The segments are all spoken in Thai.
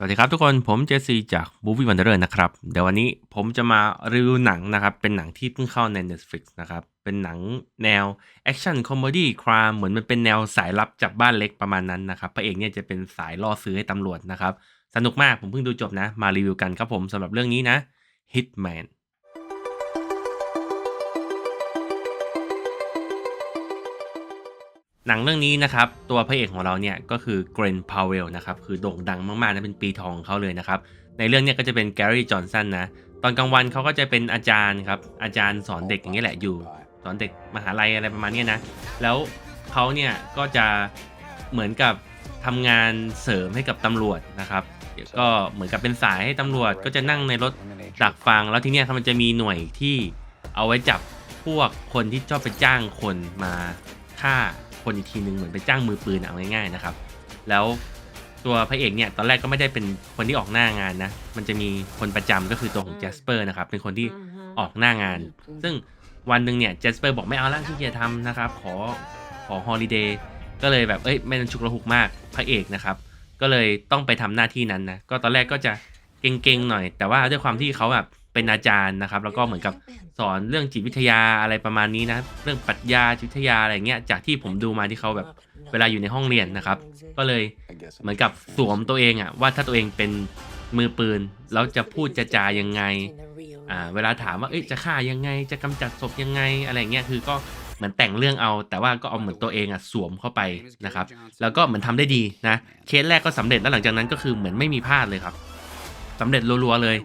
สวัสดีครับทุกคนผมเจสซี่จาก Movie Wanderer นะครับ เดี๋ยววันนี้ผมจะมารีวิวหนังนะครับ เป็นหนังที่เพิ่งเข้าใน Netflix นะครับ เป็นหนังแนวแอคชั่นคอมเมดี้ครามเหมือนมันเป็นแนวสายลับจากบ้านเล็กประมาณนั้นนะครับ พระเอกเนี่ยจะเป็นสายล่อซื้อให้ตำรวจนะครับ สนุกมากผมเพิ่งดูจบนะ มารีวิวกันครับผมสำหรับเรื่องนี้นะ Hitman หนังเรื่องนี้นะครับ ตัวพระเอกของเราเนี่ยก็คือเกรนพาวเวลนะครับ คือโด่งดังมากๆนะเป็นปีทองของเขาเลยนะครับ ในเรื่องเนี้ก็จะเป็นแกรี่จอห์นสันนะ ตอนกลางวันเขาก็จะเป็นอาจารย์ครับ อาจารย์สอนเด็กอย่างนี้แหละอยู่ สอนเด็กมหาลัยอะไรประมาณเนี้ยนะ แล้วเขาเนี่ยก็จะเหมือนกับทำงานเสริมให้กับตำรวจนะครับ ก็เหมือนกับเป็นสายให้ตำรวจก็จะนั่งในรถดักฟัง แล้วทีเนี้ยมันจะมีหน่วยที่เอาไว้จับพวกคนที่ชอบไปจ้างคนมาฆ่า คนอีกทีหนึ่งเหมือนไปจ้างมือปืนอะเอาง่ายๆนะครับ แล้วตัวพระเอกเนี่ยตอนแรกก็ไม่ได้เป็นคนที่ออกหน้างานนะ มันจะมีคนประจำก็คือตัวของแจสเปอร์นะครับเป็นคนที่ออกหน้างาน ซึ่งวันหนึ่งเนี่ยแจสเปอร์บอกไม่เอาแล้วที่จะทำนะครับ ขอขอฮอลิเดย์ก็เลยแบบเอ้ยไม่ฉุกระหุกมากพระเอกนะครับ ก็เลยต้องไปทำหน้าที่นั้นนะก็ตอนแรกก็จะเก่งๆหน่อย แต่ว่าด้วยความที่เขาแบบ เป็นอาจารย์นะครับ แล้วก็เหมือนกับสอนเรื่องจิตวิทยาอะไรประมาณนี้นะ เรื่องปรัชญาจิตวิทยาอะไรเงี้ยจากที่ผมดูมาที่เขาแบบเวลาอยู่ในห้องเรียนนะครับ ก็เลยเหมือนกับสวมตัวเองอะว่าถ้าตัวเองเป็นมือปืนแล้วจะพูดจะจายังไงอ่าเวลาถามว่าเอ้ยจะฆ่ายังไงจะกำจัดศพยังไงอะไรเงี้ยคือก็เหมือนแต่งเรื่องเอา แต่ว่าก็เอาเหมือนตัวเองอะสวมเข้าไปนะครับ แล้วก็เหมือนทำได้ดีนะเคสแรกก็สำเร็จแล้วหลังจากนั้นก็คือเหมือนไม่มีพลาดเลยครับสำเร็จรัวๆเลย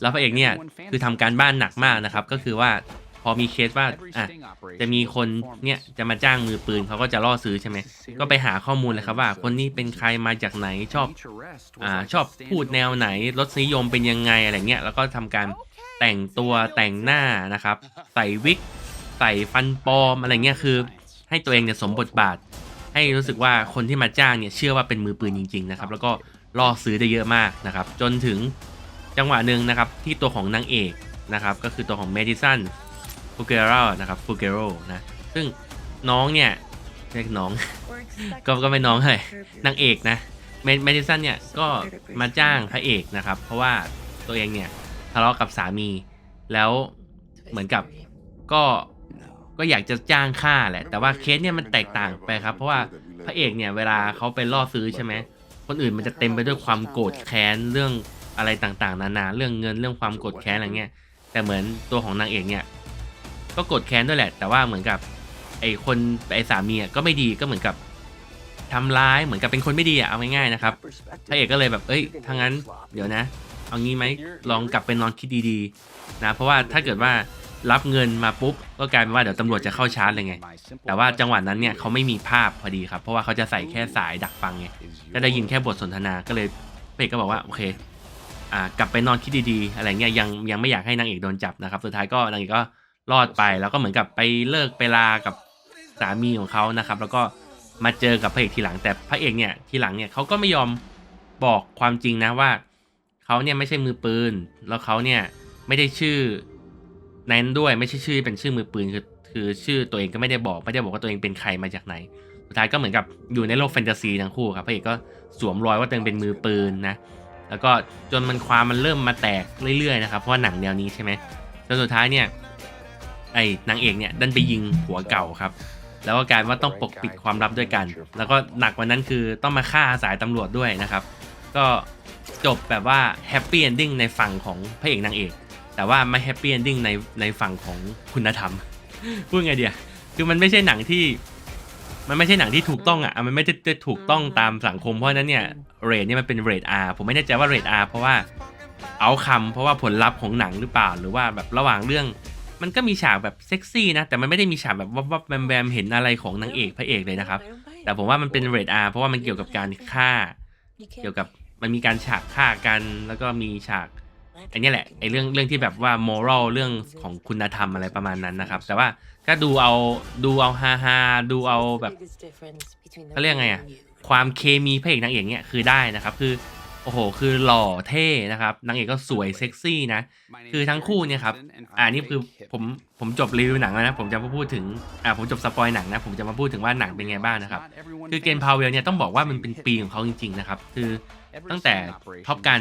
แล้วพระเอกเนี่ยคือทำการบ้านหนักมากนะครับ ก็คือว่าพอมีเคสว่าอะจะมีคนเนี่ยจะมาจ้างมือปืนเขาก็จะล่อซื้อใช่ไหมก็ไปหาข้อมูลเลยครับว่า คนนี้เป็นใครมาจากไหนชอบอ่าชอบพูดแนวไหนรสนิยมเป็นยังไงอะไรเงี้ยแล้วก็ทำการแต่งตัวแต่งหน้านะครับ ใส่วิก ใส่ฟันปลอมอะไรเงี้ยคือ ให้ตัวเองเนี่ยสมบทบาท ให้รู้สึกว่าคนที่มาจ้างเนี่ยเชื่อว่าเป็นมือปืนจริง ๆ นะครับ แล้วก็ล่อซื้อได้เยอะมากนะครับ จนถึง จังหวะหนึ่งนะครับที่ตัวของนางเอกนะครับก็คือตัวของเมดิสันฟูเกโรนะครับฟูเกโรนะซึ่งน้องเนี่ยเรียกน้อง ก็ก็ไม่น้องเลยนางเอกนะเมดิสันเนี่ยก็มาจ้างพระเอกนะครับ เพราะว่าตัวเองเนี่ยทะเลาะกับสามี แล้วเหมือนกับก็ก็อยากจะจ้างฆ่าแหละ แต่ว่าเคสเนี่ยมันแตกต่างไปครับ เพราะว่าพระเอกเนี่ยเวลาเขาไปล่อซื้อใช่ไหมคนอื่นมันจะเต็มไปด้วยความโกรธแค้นเรื่อง อะไรต่างๆ นานาเรื่องเงินเรื่องความโกรธแค้นอะไรเงี้ยแต่เหมือนตัวของนางเอกเนี่ย ก็โกรธแค้นด้วยแหละ แต่ว่าเหมือนกับไอ้คนไอ้สามีอะก็ไม่ดีก็เหมือนกับทำร้ายเหมือนกับเป็นคนไม่ดีอะเอาง่ายๆนะครับพระเอกก็เลยแบบเอ้ยถ้างั้นเดี๋ยวนะ เอางี้ไหมลองกลับไปนอนคิดดีๆนะเพราะว่าถ้าเกิดว่ารับเงินมาปุ๊บก็กลายเป็นว่าเดี๋ยวตำรวจจะเข้าชาร์จเลยไง แต่ว่าจังหวะนั้นเนี่ยเขาไม่มีภาพพอดีครับ เพราะว่าเขาจะใส่แค่สายดักฟังไงก็ได้ยินแค่บทสนทนาก็เลยพระเอกก็บอกว่าโอเค อ่ากลับไปนอนคิดดีๆ อะไรเงี้ยยังยังไม่อยากให้นางเอกโดนจับนะครับ สุดท้ายก็นางเอกก็รอดไปแล้วก็เหมือนกับไปเลิกไปลากับสามีของเขานะครับ แล้วก็มาเจอกับพระเอกทีหลังแต่พระเอกเนี่ยทีหลังเนี่ยเขาก็ไม่ยอมบอกความจริงนะว่าเขาเนี่ยไม่ใช่มือปืน แล้วเขาเนี่ยไม่ได้ชื่อนั้นด้วยไม่ใช่ชื่อเป็นชื่อมือปืนคือคือชื่อตัวเองก็ไม่ได้บอกไม่ได้บอกว่าตัวเองเป็นใครมาจากไหน สุดท้ายก็เหมือนกับอยู่ในโลกแฟนตาซีทั้งคู่ครับพระเอกก็สวมรอยว่าตัวเองเป็นมือปืนนะ แล้วก็จนมันความมันเริ่มมาแตกเรื่อยๆนะครับ เพราะว่าหนังแนวนี้ใช่ไหมจนสุดท้ายเนี่ยไอ้นางเอกเนี่ยดันไปยิงผัวเก่าครับ แล้วก็กลายว่าต้องปกปิดความลับด้วยกัน แล้วก็หนักกว่านั้นคือต้องมาฆ่าสายตำรวจด้วยนะครับ ก็จบแบบว่าแฮปปี้เอนดิ้งในฝั่งของพระเอกนางเอก แต่ว่าไม่แฮปปี้เอนดิ้งในในฝั่งของคุณธรรมพูดไงเดียคือมันไม่ใช่หนังที่ มันไม่ใช่หนังที่ถูกต้องอะ มันไม่ได้ถูกต้องตามสังคมเพราะฉะนั้นเนี่ยเรทเนี่ยมันเป็นเรท R ผมไม่แน่ใจว่าเรท R เพราะว่าเอาคำเพราะว่าผลลัพธ์ของหนังหรือเปล่า หรือว่าแบบระหว่างเรื่อง มันก็มีฉากแบบเซ็กซี่นะ แต่มันไม่ได้มีฉากแบบวับวับแวมแวมเห็นอะไรของนางเอกพระเอกเลยนะครับ แต่ผมว่ามันเป็นเรท R เพราะว่ามันเกี่ยวกับการฆ่า เกี่ยวกับมันมีการฉากฆ่ากัน แล้วก็มีฉาก อันนี้แหละไอ้เรื่องเรื่องที่แบบว่า moral เรื่องของคุณธรรมอะไรประมาณนั้นนะครับ แต่ว่าก็ดูเอาดูเอาฮาฮาดูเอาแบบเขาเรียกไงอะความเคมีพระเอกนางเอกเนี่ยคือได้นะครับ คือ โอ้โห คือหล่อเท่นะครับ นางเอกก็สวยเซ็กซี่นะ คือทั้งคู่เนี่ยครับ อ่านี่คือผมผมจบรีวิวหนังแล้วนะ ผมจะมาพูดถึง อ่าผมจบสปอยหนังนะ ผมจะมาพูดถึงว่าหนังเป็นไงบ้างนะครับ คือเกนพาวเวลเนี่ยต้องบอกว่ามันเป็นปีของเขาจริงๆนะครับ คือตั้งแต่ท็อปกัน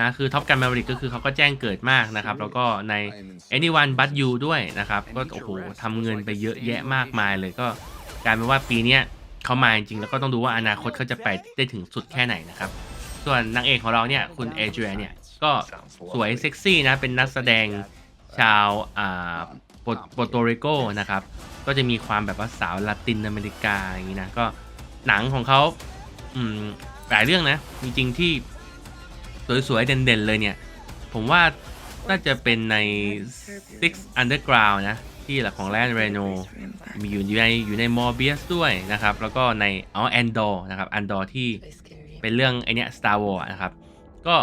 นะ คือท็อปกันมาริกก็คือเขาก็แจ้งเกิดมากนะครับ แล้วก็ใน anyone but you ด้วยนะครับ ก็โอ้โหทำเงินไปเยอะแยะมากมายเลยก็กลายเป็นว่าปีเนี้ยเขามาจริงๆแล้วก็ต้องดูว่าอนาคตเขาจะไปได้ถึงสุดแค่ไหนนะครับ ส่วนนางเอกของเราเนี่ยคุณเอเจียเนี่ยก็สวยเซ็กซี่นะเป็นนักแสดงชาวอ่าโปรโตริโกนะครับ ก็จะมีความแบบว่าสาวลาตินอเมริกาอย่างนี้นะก็หนังของเขาอืมหลายเรื่องนะ จริงๆที่สวยๆ เด่นๆ เลยเนี่ย ผมว่าน่าจะเป็นใน Six Underground นะ ที่หลักของแลนเรโนมีอยู่อยู่ในอยู่ในมอร์เบียสด้วยนะครับ แล้วก็ในอ๋อแอนดอร์นะครับแอนดอร์ที่ เป็นเรื่องไอเนี้ย Star Wars นะครับ ก็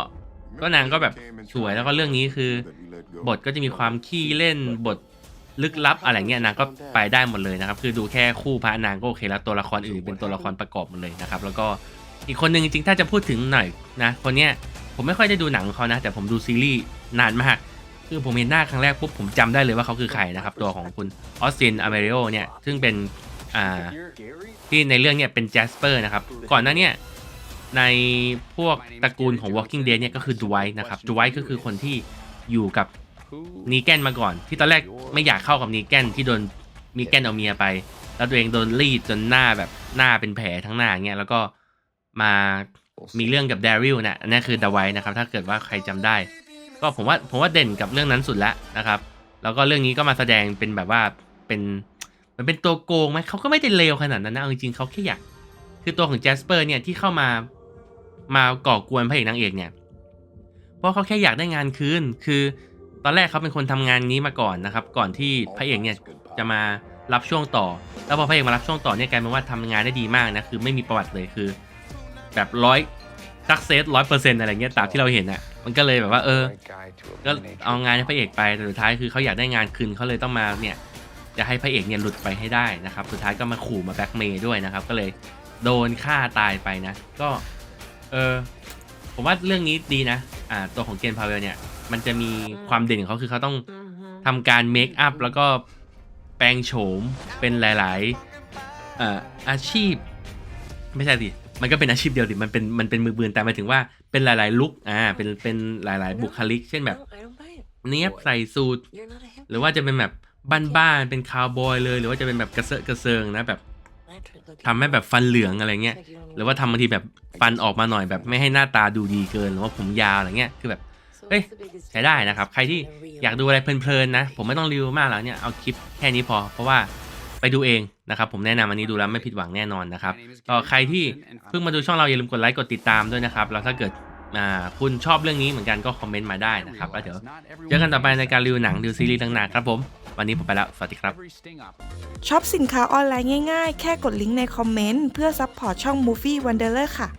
ก็นางก็แบบสวยแล้วก็เรื่องนี้คือบทก็จะมีความขี้เล่นบทลึกลับอะไรเงี้ยนางก็ไปได้หมดเลยนะครับ คือดูแค่คู่พระนางก็โอเคแล้วตัวละครอื่นเป็นตัวละครประกอบหมดเลยนะครับ แล้วก็อีกคนหนึ่งจริงๆถ้าจะพูดถึงหน่อยนะ คนเนี้ยผมไม่ค่อยได้ดูหนังเขานะ แต่ผมดูซีรีส์นานมาก คือผมเห็นหน้าครั้งแรกปุ๊บผมจำได้เลยว่าเขาคือใครนะครับ ตัวของคุณออสตินอเมริโอเนี่ยซึ่งเป็นอ่าที่ในเรื่องเนี่ยเป็นแจสเปอร์นะครับก่อนหน้าเนี่ย ในพวกตระกูลของ Walking Dead เนี่ยก็คือดไวท์นะครับดไวท์ก็คือคนที่อยู่กับนีแกนมาก่อน ที่ตอนแรกไม่อยากเข้ากับนีแกนที่โดนนีแกนเอาเมียไป แล้วตัวเองโดนรีดจนหน้าแบบหน้าเป็นแผลทั้งหน้าเงี้ยแล้วก็มามีเรื่องกับเดริลนะอันนั่นคือดไวท์นะครับ ถ้าเกิดว่าใครจำได้ ก็ผมว่าผมว่าเด่นกับเรื่องนั้นสุดละนะครับ แล้วก็เรื่องนี้ก็มาแสดงเป็นแบบว่าเป็นมันเป็นตัวโกงไหมเขาก็ไม่ได้เลวขนาดนั้นนะเอาจริงๆเขาแค่อยากคือตัวของแจสเปอร์เนี่ยที่เข้ามา มาก่อกวนพระเอกนางเอกเนี่ย เพราะเขาแค่อยากได้งานคืน คือตอนแรกเขาเป็นคนทำงานนี้มาก่อนนะครับ ก่อนที่พระเอกเนี่ยจะมารับช่วงต่อ แล้วพอพระเอกมารับช่วงต่อเนี่ยกลายเป็นว่าทำงานได้ดีมากนะ คือไม่มีประวัติเลยคือ แบบร้อยสักเซสร้อยเปอร์เซ็นต์อะไรเงี้ยตามที่เราเห็นอะ มันก็เลยแบบว่า เออ ก็เอางานให้พระเอกไป แต่สุดท้ายคือเขาอยากได้งานคืนเขาเลยต้องมาเนี่ยจะให้พระเอกเนี่ยหลุดไปให้ได้นะครับ สุดท้ายก็มาขู่มาแบ็กเมย์ด้วยนะครับ ก็เลยโดนฆ่าตายไปนะ ก็ เออ ผมว่าเรื่องนี้ดีนะ อ่า ตัวของเกนพาเวลเนี่ย มันจะมีความเด่นของเขาคือเขาต้องทำการเมคอัพแล้วก็แปลงโฉมเป็นหลายๆเอ่ออาชีพ ไม่ใช่สิมันก็เป็นอาชีพเดียวดิ มันเป็น มันเป็นมือปืนแต่หมายถึงว่าเป็นหลายๆลุคอ่า เป็น เป็นหลายๆ บุคลิก เช่นแบบ เนี้ยบใส่สูท หรือว่าจะเป็นแบบบ้านๆ เป็นคาวบอยเลย หรือว่าจะเป็นแบบกระเซาะกระเซิงนะแบบ ทำให้แบบฟันเหลืองอะไรเงี้ยหรือว่าทำบางทีแบบฟันออกมาหน่อยแบบไม่ให้หน้าตาดูดีเกินหรือว่าผมยาวอะไรเงี้ยคือแบบเฮ้ยใช้ได้นะครับ ใครที่อยากดูอะไรเพลินๆนะ ผมไม่ต้องรีวิวมากหรอกเนี่ยเอาคลิปแค่นี้พอ เพราะว่าไปดูเองนะครับผมแนะนำอันนี้ดูแล้วไม่ผิดหวังแน่นอนนะครับก็ใครที่เพิ่งมาดูช่องเราอย่าลืมกดไลค์กดติดตามด้วยนะครับแล้วถ้าเกิดอ่าคุณชอบเรื่องนี้เหมือนกันก็คอมเมนต์มาได้นะครับแล้วเดี๋ยวเจอกันต่อไปในการรีวิวหนังรีวิวซีรีส์ต่างๆครับผม วันนี้ผมไปแล้ว สวัสดีครับ ช็อปสินค้าออนไลน์ง่ายๆ แค่กดลิงก์ในคอมเมนต์ เพื่อซัพพอร์ตช่อง Movie Wanderer ค่ะ